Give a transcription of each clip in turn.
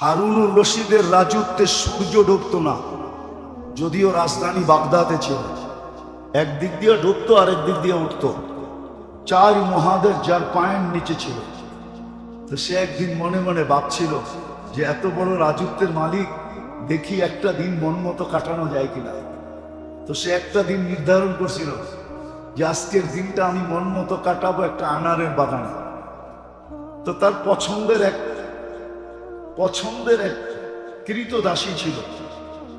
হারুনুর রশিদের রাজত্বে সূর্য ডুবতো না। যদিও রাজধানী বাগদাদে ছিল। একদিক দিয়ে ডুবতো আরেক দিক দিয়ে উঠতো। চার মহাদেশ যার পায়ের নিচে ছিল। তো সে একদিন মনে মনে ভাবছিল যে এত বড় রাজত্বের মালিক দেখি একটা দিন মন মতো কাটানো যায় কিনা। তো সে একটা দিন নির্ধারণ করছিল যে আজকের দিনটা আমি মন মতো কাটাবো একটা আনারের বাগানে। তো তার পছন্দের এক পছন্দের এক কৃতদাসী ছিল।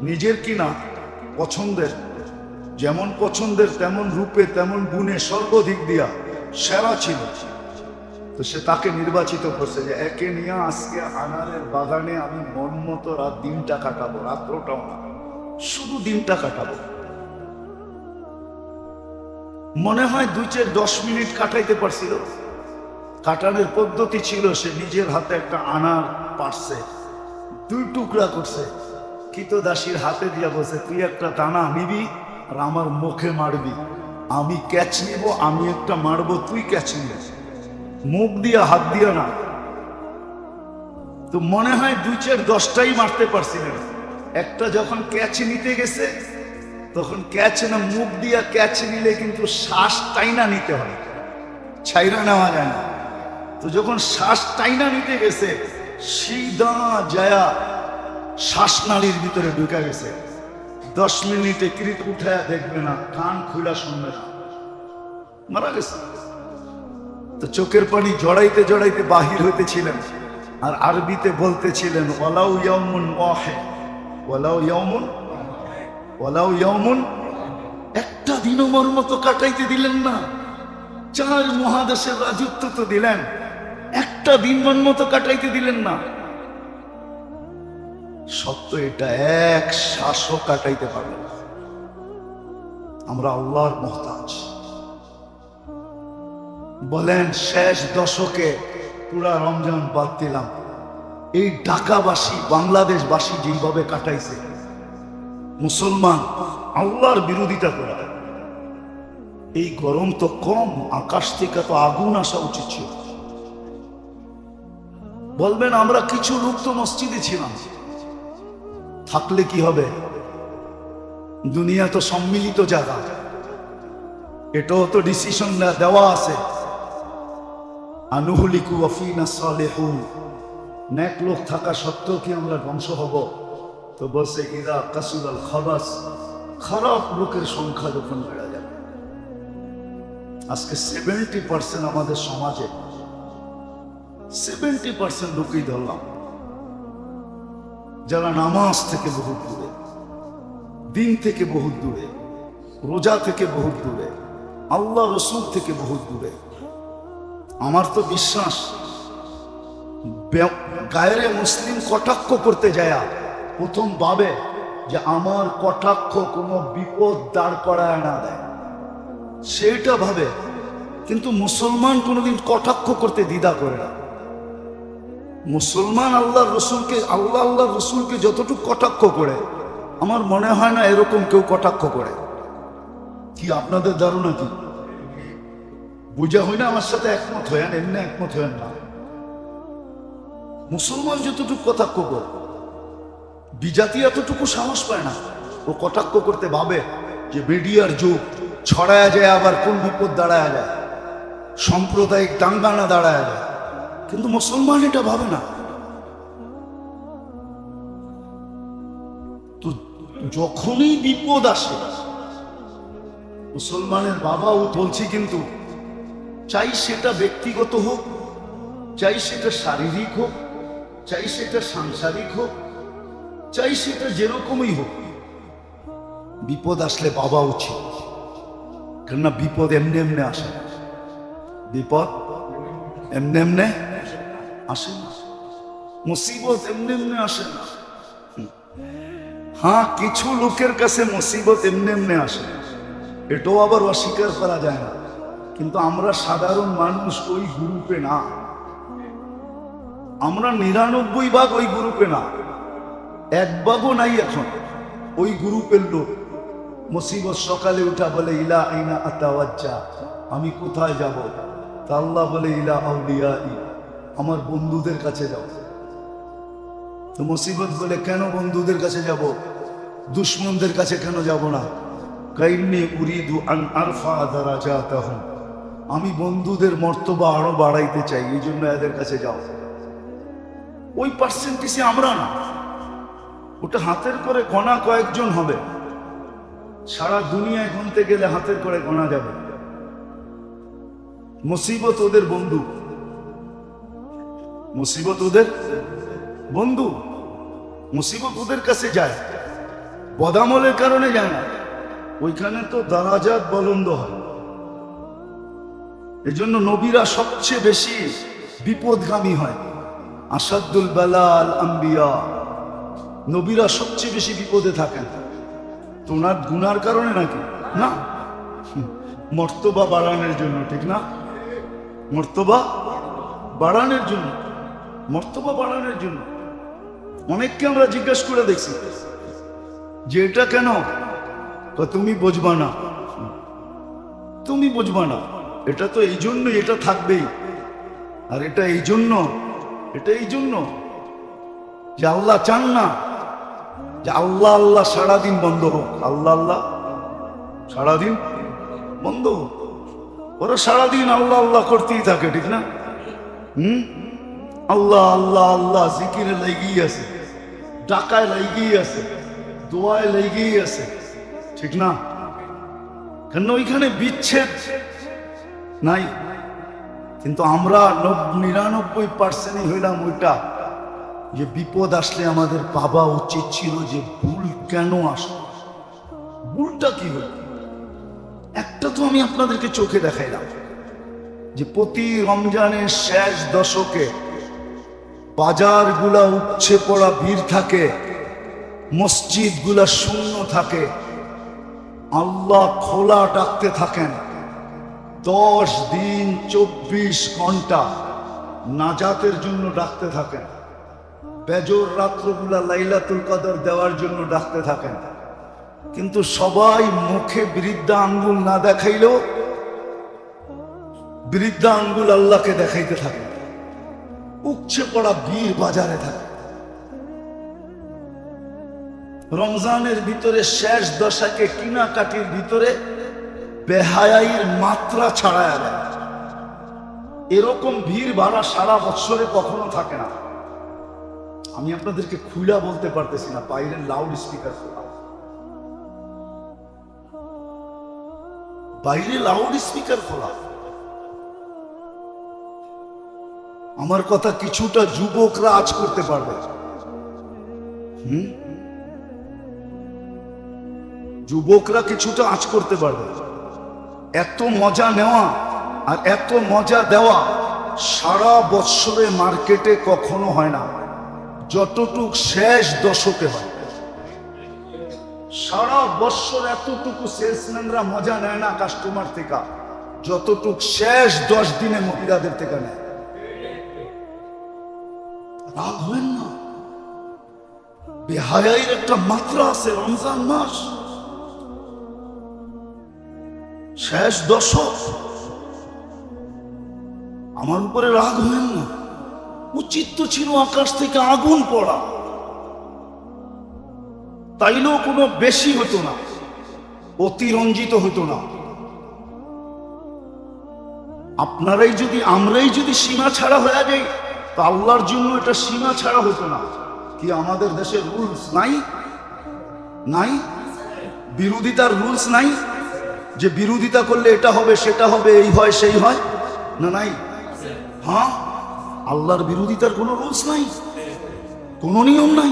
নিজের কিনা পছন্দের? যেমন পছন্দের তেমন রূপে, তেমন গুণে সর্বধিক দিয়া সেরা ছিল। তো সে তাকে নির্বাচিত করছে যে, একে নিয়ে আজকে আনারের বাগানে আমি মন মতো রাত দিনটা কাটাবো, রাত্রটাও না, শুধু দিনটা কাটাবো। মনে হয় দুই চার দশ মিনিট কাটাইতে পারছিল। কাটানোর পদ্ধতি ছিল, সে নিজের হাতে একটা আনার পারছে দুই টুকরা করছে। দাসীর হাতে দিয়া বলছে, তুই একটা দানা নিবি আর আমার মুখে মারবি। আমি ক্যাচ নিব, আমি একটা মারবো, তুই ক্যাচ নিবি। মুখ দিয়া হাত দিয়া না। তো মনে হয় দুই চার দশটাই মারতে পারছিলেন একটা যখন ক্যাচ নিতে গেছে, তখন ক্যাচ না, মুখ দিয়া ক্যাচ নিলে কিন্তু শ্বাস টাইনা নিতে হয়। ছাইরা নেওয়া যায় না। তো যখন শ্বাস টাইনা নিতে গেছে, সিধা জায়া শ্বাসনালীর ভিতরে ঢুকে গেছে। দশ মিনিটে কৃত উঠায় দেখবে না, কান খুলা শুনবে না। মারা গেছে। তো চোখের পানি জড়াইতে জড়াইতে বাহির হইতেছিলেন। আর আরবিতে বলতেছিলেন, ওয়ালাউ ইয়াউমুন ওয়াহে ওয়ালাউ ইয়াউমুন ওয়ালাউ ইয়াউমুন একটা দিনও মর মতো কাটাইতে দিলেন না। চার মহাদেশের রাজত্ব তো দিলেন। একটা দিন মন মতো কাটাইতে দিলেন না। সত্য এটা, এক শ্বাসও কাটাইতে পারবে না। আমরা আল্লাহর মহতাজ। বলেন, শেষ দশকে পুরা রমজান বাদ দিলাম। এই ঢাকাবাসী, বাংলাদেশবাসী যেভাবে কাটাইছে, মুসলমান আল্লাহর বিরোধিতা করে। এই গরম তো কম, আকাশ থেকে তো আগুন আসা উচিত ছিল। বলবেন, আমরা কিছু লোক তো মসজিদে ছিলাম। থাকলে কি হবে? দুনিয়া তো সম্মিলিত জায়গা। এটাও তো ডিসিশন দেওয়া আছে। আনুহুলিকু অফিনা সালেহুন। নেক লোক থাকা সত্ত্বেও কি আমরা ধ্বংস হব? তো বলছে, ইদা কাসুল খাবাস। খারাপ লোকের সংখ্যা যখন বেড়ে যাবে। আজকে সেভেন্টি পার্সেন্ট আমাদের সমাজে সেভেন্টি পার্সেন্ট লোকই ধরলাম। যারা নামাজ থেকে বহুত দূরে, দিন থেকে বহুত দূরে, রোজা থেকে বহুত দূরে, আল্লাহ রসুল থেকে বহুত দূরে, আমার তো বিশ্বাস গায়েরে মুসলিম কটাক্ষ করতে যায়, প্রথম ভাবে যে আমার কটাক্ষ কোনো বিপদ দাঁড় করায় না দেয়। সেইটা ভাবে, কিন্তু মুসলমান কোনোদিন কটাক্ষ করতে দ্বিধা করে না। মুসলমান আল্লাহ রসুলকে, আল্লাহ আল্লাহ রসুলকে যতটুকু কটাক্ষ করে, আমার মনে হয় না এরকম কেউ কটাক্ষ করে। কি আপনাদের ধারণা কি? বুঝা হয় না আমার সাথে একমত হয়েন এমনি একমত হয়েন না। মুসলমান যতটুকু কটাক্ষ করে, বিজাতি এতটুকু সাহস পায় না। ও কটাক্ষ করতে ভাবে যে মিডিয়ার যুগ, ছড়ায়া যায় আবার কোন বিপদ দাঁড়ায় যায়, সাম্প্রদায়িক দাঙ্গানা দাঁড়ায় যায়। কিন্তু মুসলমান এটা ভাবে না। তো যখনই বিপদ আসে, মুসলমানের বাবাও বলছি কিন্তু, চাই সেটা ব্যক্তিগত হোক, চাই সেটা শারীরিক হোক, চাই সেটা সাংসারিক হোক, চাই সেটা যেরকমই হোক, বিপদ আসলে বাবা উচিত। কেননা বিপদ এমনি এমনি আসে বিপদ এমনি এমনি আসে না। মুসিবত এমনি এমনি আসে না। হ্যাঁ কিছু লোকের কাছে মুসিবত এমনি এমনি আসে। এটাও আবার অস্বীকার করা যায় না। কিন্তু আমরা সাধারণ মানুষ ওই গ্রুপে না। আমরা নিরানব্বই ভাগ ওই গ্রুপে না। এক ভাগও নাই এখন ওই গ্রুপের লোক। মুসিবত সকালে উঠা বলে, ইলা আইনা আতাওয়াজ্জা? আমি কোথায় যাব? তা আল্লাহ বলে, ইলা আউলিয়া আমার বন্ধুদের কাছে যাও। তো মুসিবত বলে কেন বন্ধুদের কাছে যাব? দুশ্মনদের কাছে কেন যাব না? কাইন্নি উরিদু আন আরফা দারাজাতাহুম। আমি বন্ধুদের মর্তবা আরও বাড়াইতে চাই, এই জন্য এদের কাছে যাও। ওই পার্সেন্টেজে আমরা না। ওটা হাতের করে গণা কয়েকজন হবে। সারা দুনিয়ায় গুনতে গেলে হাতের করে গোনা যাবে। মুসিবত ওদের বন্ধু। মুসিবত ওদের বন্ধু, মুসিবত ওদের কাছে যায়, বদামলের কারণে যায় না। ওইখানে তো দারাজাত বলন্দ হয়। এজন্য নবীরা সবচেয়ে বেশি বিপদগামী হয়, আসাদুল বেলাল আম্বিয়া। নবীরা সবচেয়ে বেশি বিপদে থাকেন। তো ওনার গুনার কারণে নাকি? না। মর্তবা বাড়ানোর জন্য, ঠিক না? মর্তবা বাড়ানোর জন্য। মর্তবা বাড়ানোর জন্য। অনেককে আমরা জিজ্ঞাসা করে দেখছি যে এটা কেন? তুমি বুঝবা না। তুমি বুঝবা না। এটা তো এই জন্য এটা থাকবেই। আর এটা এই জন্য, এটা এই জন্য যে আল্লাহ চান না যে আল্লাহ আল্লাহ সারাদিন বন্ধ হোক। আল্লাহ আল্লাহ সারাদিন বন্ধ হোক। ওরা সারাদিন আল্লাহ আল্লাহ করতেই থাকে, ঠিক না? হুম? আল্লাহ আল্লাহ আল্লাহ, জিকিরে লেগেই আছে, ডাকায় লেগেই আছে, দোয়ায় লেগেই আছে, ঠিক না? কেন ওইখানে বিচ্ছেদ? নাই। কিন্তু আমরা নব- নিরানব্বই পার্সেন্টই হইলাম ওইটা, যে বিপদ আসলে আমাদের পাবা উচিত ছিল যে ভুল কেন আসলো? ভুলটা কি হল? একটা তো আমি আপনাদেরকে চোখে দেখাইলাম, যে প্রতি রমজানের শেষ দশকে বাজারগুলা উচ্ছে পড়া ভিড় থাকে, মসজিদগুলা শূন্য থাকে, আল্লাহ খোলা ডাকতে থাকেন। দশ দিন, চব্বিশ ঘণ্টা নাজাতের জন্য ডাকতে থাকেন। বেজর রাত্রগুলা লাইলাতুল কদর দেওয়ার জন্য ডাকতে থাকেন। কিন্তু সবাই মুখে বৃদ্ধা আঙ্গুল না দেখাইলেও বৃদ্ধা আঙ্গুল আল্লাহকে দেখাইতে থাকে উপচে পড়া বীর বাজারে থাকে। রমজানের ভিতরে শেষ দশাকে কিনাকাটির ভিতরে বেহায়াইর মাত্রা ছাড়ায় দেয়। এরকম ভিড় ভাড়া সারা বছরে কখনো থাকে না। আমি আপনাদেরকে খুলা বলতে পারতেছি না, বাইরের লাউড স্পিকার খোলা বাইরে লাউড স্পিকার খোলা। আমার কথা কিছুটা যুবকরা আজ করতে পারবে। হুম? যুবকরা কিছুটা আজ করতে পারবে। এত মজা নেওয়া আর এত মজা দেওয়া সারা বৎসরে মার্কেটে কখনো হয় না। যতটুক শেষ দশকে হয়। সারা বৎসর এতটুকু সেলসম্যানরা মজা নেয় না কাস্টমার থেকে। যতটুক শেষ দশ দিনে মহিলাদের থেকে নেয়। রাগ হবেন না। বেহায়াইর একটা মাত্রা আছে, রমজান মাস। শেষ দশক। আমার উপরে রাগ হবেন না। উচিত তো ছিল আকাশ থেকে আগুন পড়া। তাইলেও কোনো বেশি হতো না, অতিরঞ্জিত হতো না। আপনারাই যদি, আমরাই যদি সীমা ছাড়া হয়ে যাই তা আল্লাহর জন্য এটা সীমা ছাড়া হতো না। কি আমাদের দেশে রুলস নাই? নাই? বিরোধিতার রুলস নাই? যে বিরোধিতা করলে এটা হবে, সেটা হবে, এই হয়, সেই হয়? না নাই? হ্যাঁ? আল্লাহর বিরোধিতার কোনো রুলস নাই? কোনো নিয়ম নাই?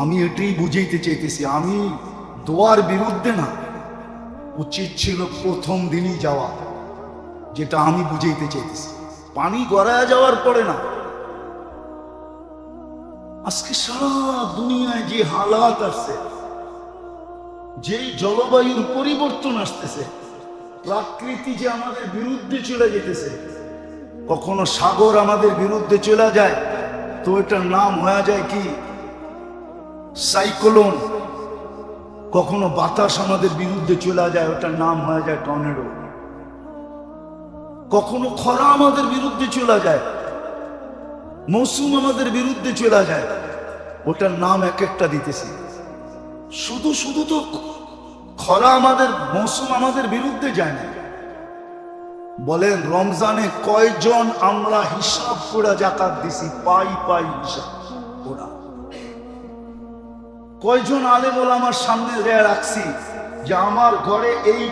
আমি এটাই বুঝাইতে চাইতেছি, আমি দোয়ার বিরুদ্ধে না। উচিত ছিল প্রথম দিনই যাওয়া। যেটা আমি বুঝাইতে চাইতেছি। পানি গড়ায় যাওয়ার পরে না। আজকে সারা দুনিয়ায় যে হালাত আসছে, যেই জলবায়ুর পরিবর্তন আসতেছে, প্রাকৃতি যে আমাদের বিরুদ্ধে চলে যেতেছে, কখনো সাগর আমাদের বিরুদ্ধে চলে যায়, তো এটার নাম হয়ে যায় কি? সাইক্লোন। কখনো বাতাস আমাদের বিরুদ্ধে চলে যায়, ওটার নাম হয়ে যায় টর্নেডো। কখনো খরা আমাদের বিরুদ্ধে চলে যায়, মৌসুম আমাদের বিরুদ্ধে চলে যায়, ওটার নাম এক একটা দিতেছি। শুধু শুধু তো খরা আমাদের, মৌসুম আমাদের বিরুদ্ধে যায় না। বলেন, রমজানে কয়জন আমরা হিসাব করে জাকাত দিছি? পাই পাই হিসাব ওরা কয়জন আলে বলে আমার সামনে রাখছি যে আমার ঘরে এই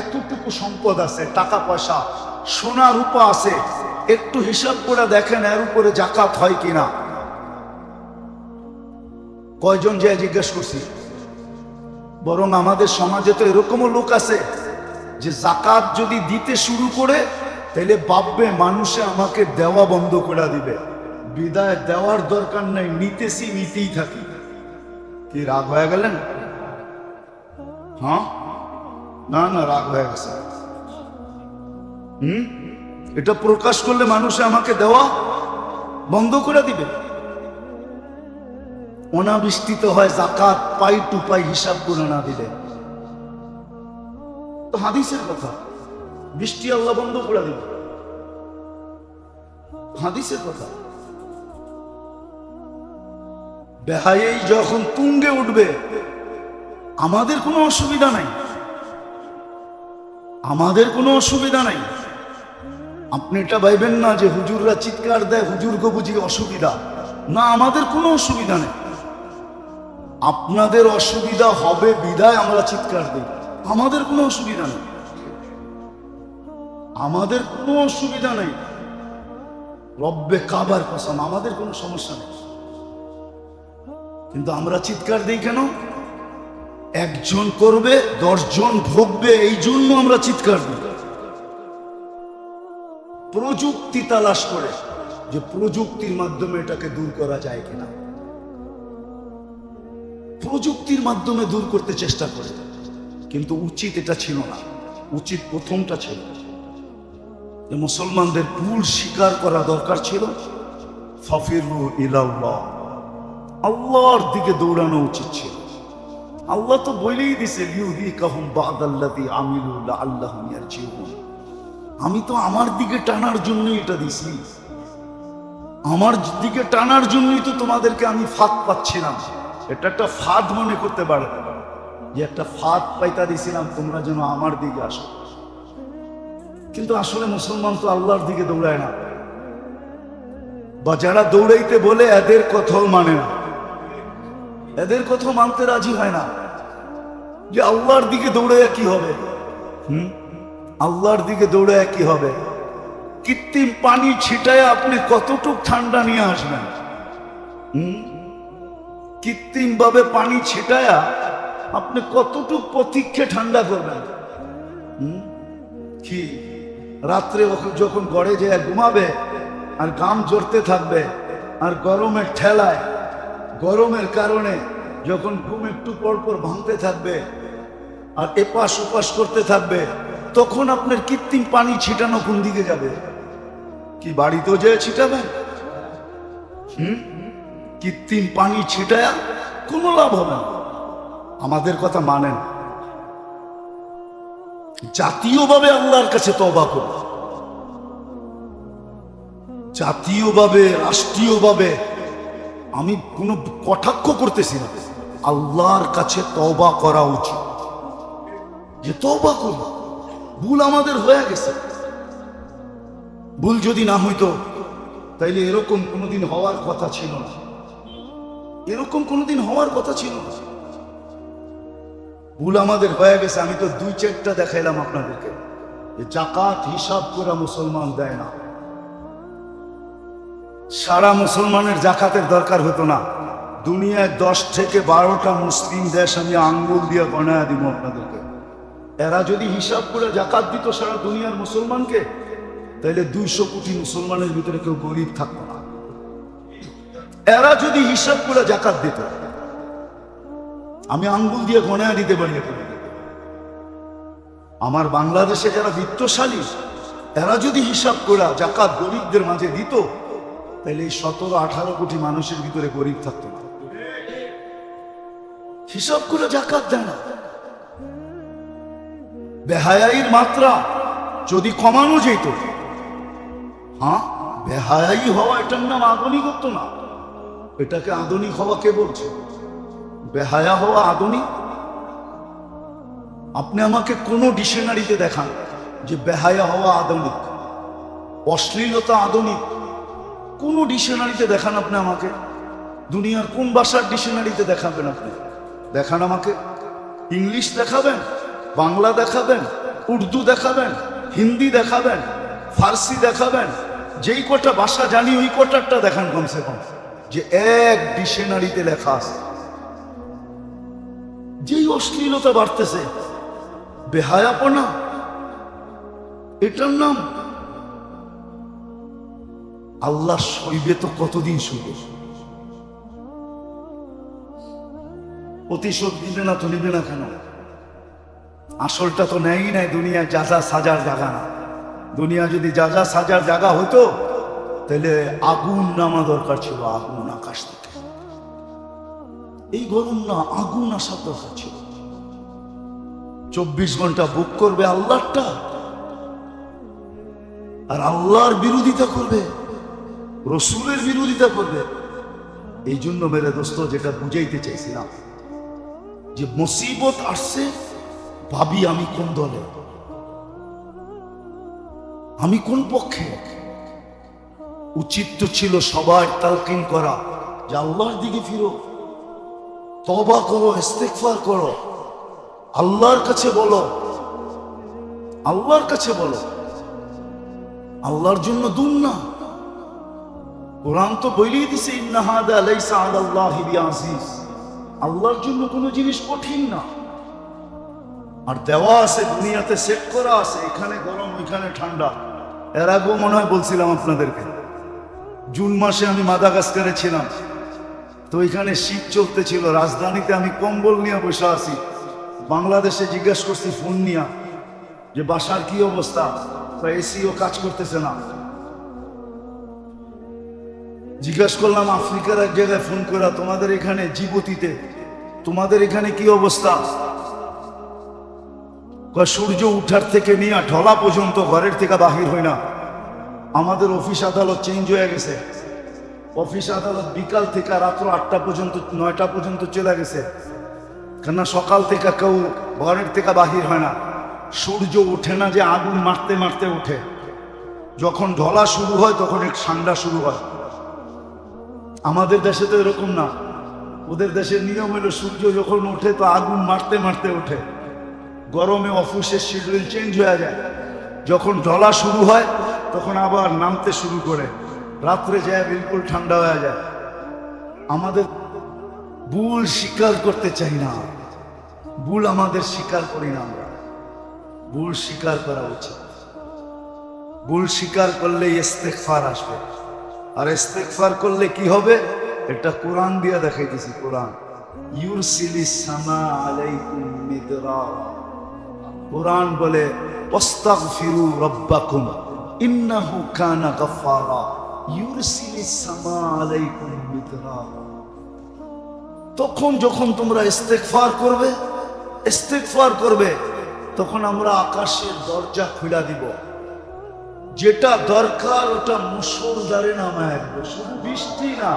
এতটুকু সম্পদ আছে, টাকা পয়সা সোনা রূপা আছে, একটু হিসাব করে দেখেন এর উপরে জাকাত হয় কিনা। কয়জন যে জিজ্ঞেস করছি, বরং আমাদের সমাজে তো এরকমও লোক আছে যে জাকাত যদি দিতে শুরু করে, তাহলে ভাববে মানুষে আমাকে দেওয়া বন্ধ করে দিবে। বিদায় দেওয়ার দরকার নাই, নিতেছি, নিতেই থাকি। কি রাগ হয়ে গেলেন? হ্যাঁ? না না, রাগ হয়ে গেছে। এটা প্রকাশ করলে মানুষে আমাকে দেওয়া বন্ধ করে দিবে। অনাবৃষ্টিত হয় জাকাত, পাই টু পাই হিসাব করে না দিলে। তো হাদিসের কথা, বৃষ্টি আল্লাহ বন্ধ করে দিবে। হাদিসের কথা। বেহাই যখন তুঙ্গে উঠবে, আমাদের কোনো অসুবিধা নাই। আমাদের কোনো অসুবিধা নাই। আপনি এটা ভাইবেন না যে হুজুররা চিৎকার দেয়, হুজুর বুঝি অসুবিধা। না, আমাদের কোনো অসুবিধা নেই। আপনাদের অসুবিধা হবে বিদায় আমরা চিৎকার দিই। আমাদের কোনো অসুবিধা নেই। আমাদের কোনো অসুবিধা নেই। রব্বে কাবার কসম, আমাদের কোনো সমস্যা নেই। কিন্তু আমরা চিৎকার দিই কেন? একজন করবে, দশজন ভোগবে, এই জন্য আমরা চিৎকার দিই। প্রযুক্তি তালাশ করে যে প্রযুক্তির মাধ্যমে এটাকে দূর করা যায় কিনা। প্রযুক্তির মাধ্যমে দূর করতে চেষ্টা করে। কিন্তু উচিত এটা ছিল না। উচিত প্রথমটা ছিল। যে মুসলমানদের ভুল স্বীকার করা দরকার ছিল। আল্লাহর দিকে দৌড়ানো উচিত ছিল। আল্লাহ তো বলেই দিছে লিউযিকাহুম বাদাল্লাযী আমিলু লাআল্লাহুম ইয়ারজিউন। আমি তো আমার দিকে টানার জন্যই এটা দিছি। আমার দিকে টানার জন্যই তো তোমাদেরকে আমি ফাঁদ পাচ্ছিলাম। এটা একটা ফাঁদ মনে করতে পারে যে একটা ফাঁদ পাইতা দিছিলাম, তোমরা যেন আমার দিকে আসো। কিন্তু আসলে মুসলমান তো আল্লাহর দিকে দৌড়ায় না। বা যারা দৌড়াইতে বলে, এদের কথাও মানে না। এদের কথা মানতে রাজি হয় না। যে আল্লাহর দিকে দৌড়াইয়া কি হবে? হুম? আল্লাহর দিকে দৌড়ে কি হবে? কৃত্রিম পানি ছিটায় আপনি কতটুক ঠান্ডা নিয়ে আসবেন? কৃত্রিম ভাবে পানি ছিটায়া আপনি কতটুক প্রতীক্ষে ঠান্ডা করবেন? কি? রাত্রে যখন গড়ে যায় ঘুমাবে আর গাম জড়তে থাকবে আর গরমের ঠেলায়, গরমের কারণে যখন ঘুম একটু পর পর ভাঙতে থাকবে আর এপাশ ওপাশ করতে থাকবে তখন আপনার কৃত্রিম পানি ছিটানো কোন দিকে যাবে? কি বাড়িতেও যেয়ে ছিটাবেন হুম? কৃত্রিম পানি ছিটায়া কোনো লাভ হবে না। আমাদের কথা মানেন। জাতীয়ভাবে আল্লাহর কাছে তবা করুন। জাতীয়ভাবে, রাষ্ট্রীয়ভাবে আমি কোনো কটাক্ষ করতেছি না। আল্লাহর কাছে তবা করা উচিত। যে তবা করব ভুল আমাদের হয়ে গেছে। ভুল যদি না হইতো, তাইলে এরকম কোনোদিন হওয়ার কথা ছিল না। এরকম কোনোদিন হওয়ার কথা ছিল না। ভুল আমাদের হয়ে গেছে, আমি তো দুই চারটা দেখাইলাম আপনাদেরকে। জাকাত হিসাব করে মুসলমান দেয় না। সারা মুসলমানের জাকাতের দরকার হতো না। দুনিয়ায় দশ থেকে বারোটা মুসলিম দেশ আমি আঙ্গুল দিয়ে গণায় দিব আপনাদেরকে। এরা যদি হিসাব করে জাকাত দিত সারা দুনিয়ার মুসলমানকে তাহলে দুইশো কোটি মুসলমানের ভিতরে কেউ গরিব থাকতো না। এরা যদি হিসাব করে জাকাত দিত, আমি আঙ্গুল দিয়ে গণায় দিতে পারি আমার বাংলাদেশে যারা বিত্তশালী, এরা যদি হিসাব করে জাকাত গরিবদের মাঝে দিত তাহলে এই সতেরো, আঠারো কোটি মানুষের ভিতরে গরিব থাকতো না। হিসাব করে জাকাত দেয় না। বেহায়াইর মাত্রা যদি কমানো যেত। হ্যাঁ? বেহায়াই হওয়া এটার নাম আধুনিক আধুনিকত্ব না। এটাকে আধুনিক হওয়া কে বলছে? বেহায়া হওয়া আধুনিক? আপনি আমাকে কোনো ডিকশনারিতে দেখান যে বেহায়া হওয়া আধুনিক, অশ্লীলতা আধুনিক, কোন ডিকশনারিতে দেখান আপনি আমাকে? দুনিয়ার কোন ভাষার ডিকশনারিতে দেখাবেন আপনি? দেখান আমাকে। ইংলিশ দেখাবেন? বাংলা দেখাবেন, উর্দু দেখাবেন, হিন্দি দেখাবেন, ফার্সি দেখাবেন, যেই কটা ভাষা জানি ওই কটারটা দেখান কমসে কম, যে এক ডিকশনারিতে লেখা আছে। যেই অশ্লীলতা বাড়তেছে, বেহায়াপনা, এটার নাম আল্লাহ সইবে তো কতদিন শুইবে প্রতিশোধ নিবে না তো নিবে না কেন? আসলটা তো নেয়ই নাই দুনিয়া যা যা সাজার জায়গা না। দুনিয়া যদি যা যা সাজার জায়গা হতো তাহলে আগুন নামা দরকার ছিল, আগুন আকাশ থেকে। এই গরম না, আগুন আসার দরকার ছিল। চব্বিশ ঘণ্টা বুক করবে আল্লাহটা আর আল্লাহর বিরোধিতা করবে, রসুলের বিরোধিতা করবে। এই জন্য মেরে দোস্ত, যেটা বুঝাইতে চাইছিলাম, যে মুসিবত আসছে ভাবি আমি কোন দলে? আমি কোন পক্ষে? উচিত তো ছিল সবার তালকিন করা, যে আল্লাহর দিকে ফিরো তবা করো ইস্তেকফার করো, আল্লাহর কাছে বলো, আল্লাহর কাছে বলো, আল্লাহর জন্য দুন না। কোরআন তো বইলেই দিছে ইন্নাহাদা লাইসা আলাল্লাহি বিআজিজ আল্লাহর জন্য কোনো জিনিস কঠিন না। আর দেওয়া আছে, দুনিয়াতে সেট করা আছে, এখানে গরম, ওইখানে ঠান্ডা। এর আগেও মনে হয় বলছিলাম আপনাদেরকে, জুন মাসে আমি মাদাগাস্কারে ছিলাম। তো এখানে শীত চলতেছিল, রাজধানীতে আমি কম্বল নিয়ে বসে আছি। বাংলাদেশে জিজ্ঞাসা করছি, ফোন নিয়ে, যে বাসার কি অবস্থা? বা এসিও কাজ করতেছে না। জিজ্ঞাসা করলাম, আফ্রিকার এক জায়গায় ফোন করা তোমাদের এখানে, জীবতীতে, তোমাদের এখানে কি অবস্থা? সূর্য উঠার থেকে নিয়ে ঢলা পর্যন্ত ঘরের থেকে বাহির হয় না। আমাদের অফিস আদালত চেঞ্জ হয়ে গেছে। অফিস আদালত বিকাল থেকে রাত্র আটটা পর্যন্ত, নয়টা পর্যন্ত চলে গেছে। কেননা সকাল থেকে কেউ ঘরের থেকে বাহির হয় না। সূর্য ওঠে না যে আগুন মারতে মারতে ওঠে যখন ঢলা শুরু হয়, তখন এক ঠান্ডা শুরু হয়। আমাদের দেশে তো এরকম না। ওদের দেশের নিয়ম হলো সূর্য যখন ওঠে, তো আগুন মারতে মারতে ওঠে। গরমে অফিসের শিডিউল চেঞ্জ হয়ে যায়। যখন ঢলা শুরু হয়, তখন আবার নামতে শুরু করে। রাত্রে যায় বিলকুল ঠান্ডা হয়ে যায়। আমাদের ভুল স্বীকার করতে চাই না। ভুল আমাদের স্বীকার করি না আমরা। ভুল স্বীকার করা উচিত। ভুল স্বীকার করলে ইস্তেকফার আসবে। আর ইস্তেকফার করলে কি হবে? এটা কোরআন দিয়ে দেখাইতেছি, কোরআন। ইউরসিলি সামা আলাইকুম মিদরা। কোরআন বলে তখন যখন তোমরা ইস্তেকফার করবে ইস্তেকফার করবে, তখন আমরা আকাশের দরজা খুলে দিব। যেটা দরকার, ওটা মুসলদারে নামায় শুধু বৃষ্টি না,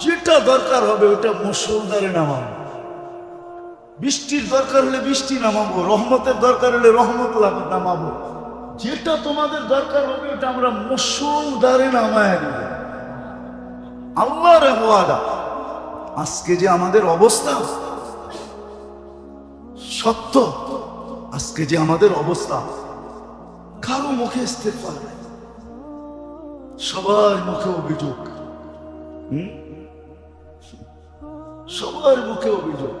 যেটা দরকার হবে, ওটা মুসলদারে নামাবো। বৃষ্টির দরকার হলে বৃষ্টি নামাবো, রহমতের দরকার হলে রহমত নামাবো। যেটা তোমাদের দরকার হবে, ওটা আমরা মুসলদারে নামায় দেব আল্লাহর আজকে যে আমাদের অবস্থা, সত্য। আজকে যে আমাদের অবস্থা, কারও মুখে ইস্তেফার নাই। সবার মুখে অভিযোগ? সবার মুখে অভিযোগ।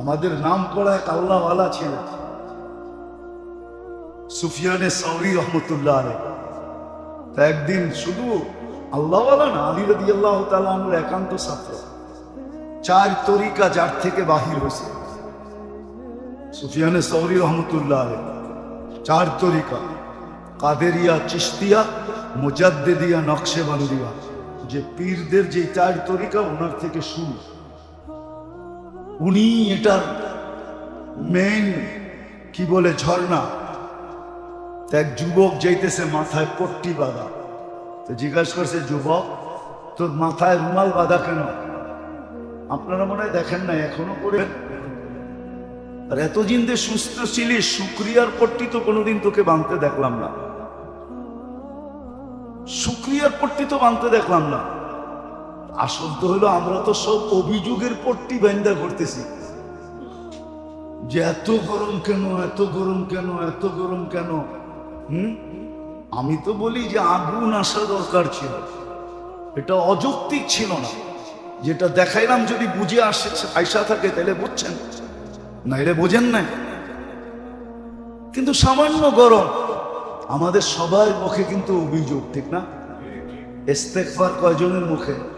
আমাদের নাম করা এক আল্লাহওয়ালা ছিল। সুফিয়ানে সৌরি রহমতুল্লাহ আলাই তা একদিন শুধু আল্লাহওয়ালা না, আলী রদি আল্লাহ তালুর একান্ত ছাত্র। চার তরিকা যার থেকে বাহির হয়েছে। সুফিয়ানে সৌরি রহমতুল্লাহ আলাই চার তরিকা, কাদেরিয়া চিস্তিয়া মুজাদ্দেদিয়া, নকশে বানুরিয়া যে পীরদের যে চার তরিকা, ওনার থেকে শুরু। উনি এটার মেন কি বলে, ঝর্ণা। এক যুবক যাইতেছে মাথায় পট্টি বাঁধা। তো জিজ্ঞাসা করছে, যুবক, তোর মাথায় রুমাল বাঁধা কেন? আপনারা মনে হয় দেখেন না এখনও করে আর এতদিন যে সুস্থ ছিলি শুক্রিয়ার পট্টি তো কোনোদিন তোকে বাঁধতে দেখলাম না। শুক্রিয়ার পট্টি তো বাঁধতে দেখলাম না। আসল তো হলো আমরা তো সব অভিযোগের পট্টি বান্ধা করতেছি। যে এত গরম কেন, এত গরম কেন, এত গরম কেন? হুম? আমি তো বলি যে আগুন আসা দরকার ছিল। এটা অযৌক্তিক ছিল না। যেটা দেখাইলাম যদি বুঝে আসে, আইসা থাকে, তাহলে বুঝছেন। না এটা বোঝেন না কিন্তু সামান্য গরম আমাদের সবার মুখে কিন্তু অভিযোগ, ঠিক না? ইস্তেকফার কয়জনের মুখে?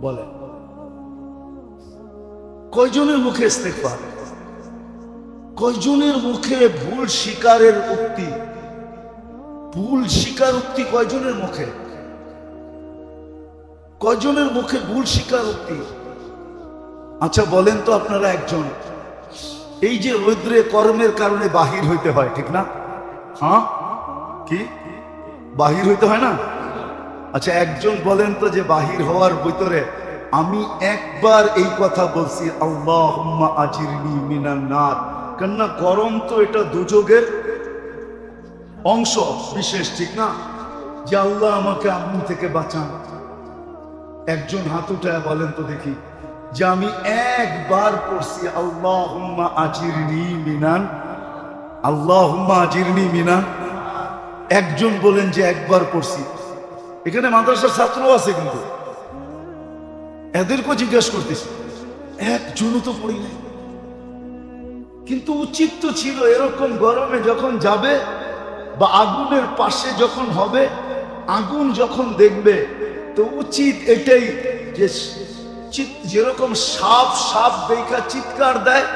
বলে। কয়জনের মুখে ইস্তেকফার কয়জনের মুখে ভুল শিকারের উক্তি? ভুল শিকার উক্তি কয়জনের মুখে? কয়জনের মুখে ভুল শিকার উক্তি? আচ্ছা বলেন তো আপনারা একজন। এই যে রৌদ্রে কর্মের কারণে বাহির হইতে হয়, ঠিক না? হ্যাঁ? কি? বাহির হইতে হয় না? আচ্ছা একজন বলেন তো যে বাহির হওয়ার ভিতরে আমি একবার এই কথা বলছি আল্লাহ আজিরনি কেননা গরম তো এটা দুযোগের অংশ, বিশেষ, ঠিক না? যে আল্লাহ আমাকে আগুন থেকে বাঁচান। একজন হাত বলেন তো দেখি, যে আমি একবার পড়ছি আল্লাহ আজিরনি মিনান। আল্লাহ আজিরনি মিনান। একজন বলেন যে একবার পড়ছি। এখানে মাদ্রাসার ছাত্র আছে কিন্তু। এদেরকেও জিজ্ঞাসা করতেছি একজনও তো পড়ি নাই। কিন্তু উচিত তো ছিল এরকম গরমে যখন যাবে বা আগুনের পাশে যখন হবে, আগুন যখন দেখবে, তো উচিত এটাই যে যেরকম সাপ সাপ দেখা চিৎকার দেয়,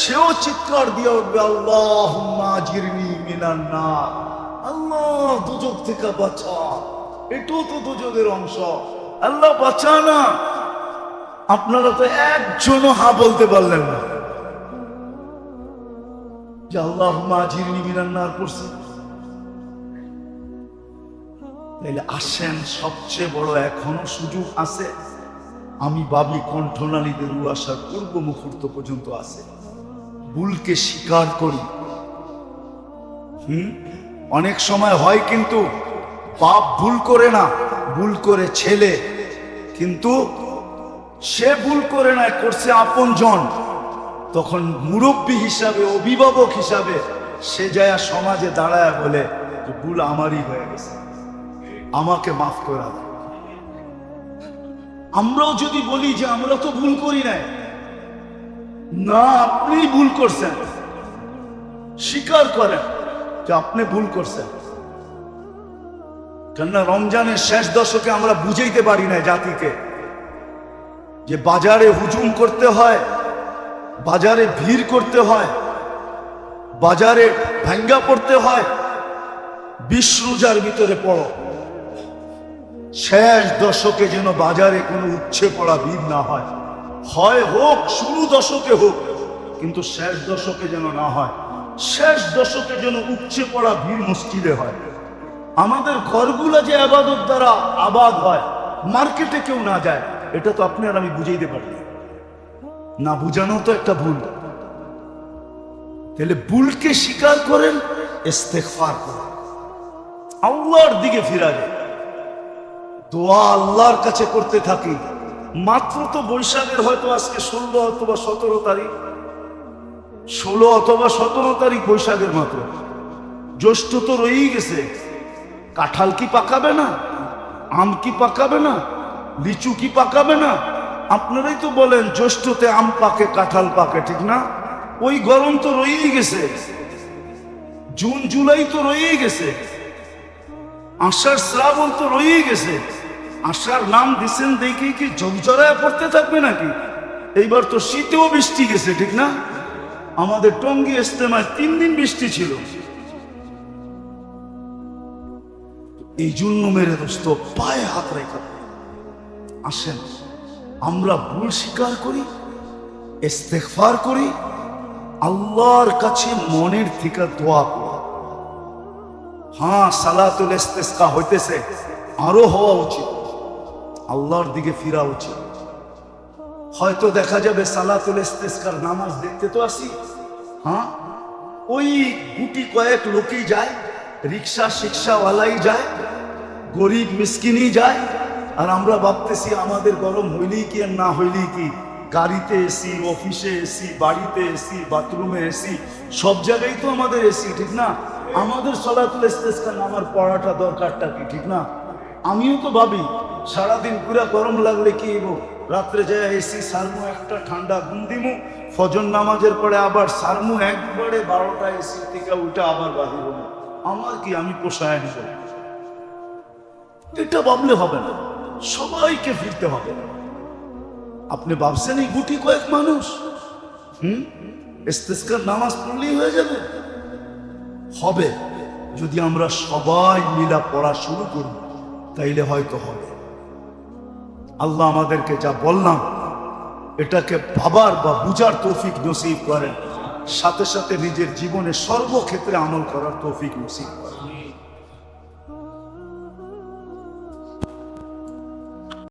সেও চিৎকার দিয়ে উঠবে আল্লাহ জিরনি মিনান না আল্লাহ, দুজক থেকে বাঁচা এটাও তো দুজকের অংশ। আল্লাহ বাঁচা না। আপনারা তো একজনও হা বলতে পারলেন না। যে আল্লাহ জিরনি মিনান না পড়ছে। তাইলে আসেন, সবচেয়ে বড় এখনও সুযোগ আছে। আমি ভাবি কণ্ঠনালীদের আসার পূর্ব মুহূর্ত পর্যন্ত আছে। ভুলকে স্বীকার করি। হুম? অনেক সময় হয় কিন্তু পাপ ভুল করে না, ভুল করে ছেলে। কিন্তু সে ভুল করে না, করছে আপন জন তখন মুরব্বী হিসাবে, অভিভাবক হিসাবে সে যায় সমাজে দাঁড়ায় বলে যে, ভুল আমারই হয়ে গেছে। আমাকে মাফ করে আমরাও যদি বলি যে, আমরা তো ভুল করি নাই। না আপনি ভুল করছেন। স্বীকার করেন যে, আপনি ভুল করছেন। কেননা রমজানের শেষ দশকে আমরা বুঝাইতে পারি না জাতিকে যে বাজারে হুজুম করতে হয়, বাজারে ভিড় করতে হয়, বাজারে ভাঙ্গা পড়তে হয়, বিশ রোজার ভিতরে পড়ো। শেষ দশকে যেন বাজারে কোনো উচ্ছে পড়া ভিড় না হয়। হয় হোক, শুরু দশকে হোক, কিন্তু শেষ দশকে যেন না হয়। শেষ দশকে যেন উচ্ছে পড়া ভিড় মুশকিলে হয়। আমাদের ঘরগুলো যে আবাদত দ্বারা আবাদ হয়, মার্কেটে কেউ না যায়, এটা তো আপনি আর আমি বুঝাইতে পারি না। বুঝানো তো একটা ভুল। তাহলে ভুলকে স্বীকার করেন, ইস্তেগফার করেন। আল্লাহর দিকে ফিরা যায় দোয়া আল্লাহর কাছে করতে থাকি। মাত্র তো বৈশাখের হয়তো আজকে ষোলো অথবা সতেরো তারিখ। ষোলো অথবা সতেরো তারিখ বৈশাখের মাত্র জ্যৈষ্ঠ তো রয়েই গেছে। কাঁঠাল কি পাকাবে না? আম কি পাকাবে না? লিচু কি পাকাবে না? আপনারাই তো বলেন, জ্যৈষ্ঠতে আম পাকে, কাঁঠাল পাকে, ঠিক না? ওই গরম তো রয়েই গেছে। জুন, জুলাই তো রয়েই গেছে। আষাঢ়, শ্রাবণ তো রয়েই গেছে। আষাঢ় নাম দিছেন দেখে কি জমজরায় পড়তে থাকবে নাকি? এইবার তো শীতেও বৃষ্টি গেছে, ঠিক না? আমাদের টঙ্গি ইস্তেমায় তিন দিন বৃষ্টি ছিল। এই জন্য মেরে দোস্ত, পায়ে হাত রেখা। আসেন, আমরা ভুল স্বীকার করি, ইস্তেগফার করি, আল্লাহর কাছে মনের থেকে দোয়া করি। হ্যাঁ সালাতুল ইস্তেসকা হইতেছে, আরও হওয়া উচিত। আল্লাহর দিকে ফিরা উচিত। হয়তো দেখা যাবে সালাতুল ইস্তেসকার নামাজ দেখতে তো আসি। হ্যাঁ ওই গুটি কয়েক লোকই যায় রিক্সা শিক্ষাওয়ালাই যায়, গরিব মিসকিনই যায়, আর আমরা ভাবতেছি আমাদের গরম হইলেই কি আর না হইলেই কি? গাড়িতে এসি, অফিসে এসি, বাড়িতে এসি, বাথরুমে এসি, সব জায়গায় তো আমাদের এসি, ঠিক না? আমাদের সলাতুল ইস্তেসকা নামার পড়াটা দরকারটা কি, ঠিক না? আমিও তো ভাবি, সারাদিন পুরা গরম লাগলে কি হইব? রাত্রে যায় এসি সারমু একটা ঠান্ডা ঘুম দিমু, ফজর নামাজের পরে আবার সারমু একবারে বারোটা এসি থেকে উঠে আবার হব। আমার কি আমি পোষায় নিব। এটা ভাবলে হবে না। সবাইকে ফিরতে হবে। আপনি ভাবছেন এই গুটি কয়েক মানুষ? হুম? ইস্তেস্কার নামাজ পড়লেই হয়ে যাবে। হবে। যদি আমরা সবাই মিলা পড়া শুরু করি, তাইলে হয়তো হবে। আল্লাহ আমাদেরকে যা বললাম, এটাকে ভাবার বা বুঝার তৌফিক নসিব করেন। সাথে সাথে নিজের জীবনে সর্বক্ষেত্রে আমল করার তৌফিক নসিব করেন।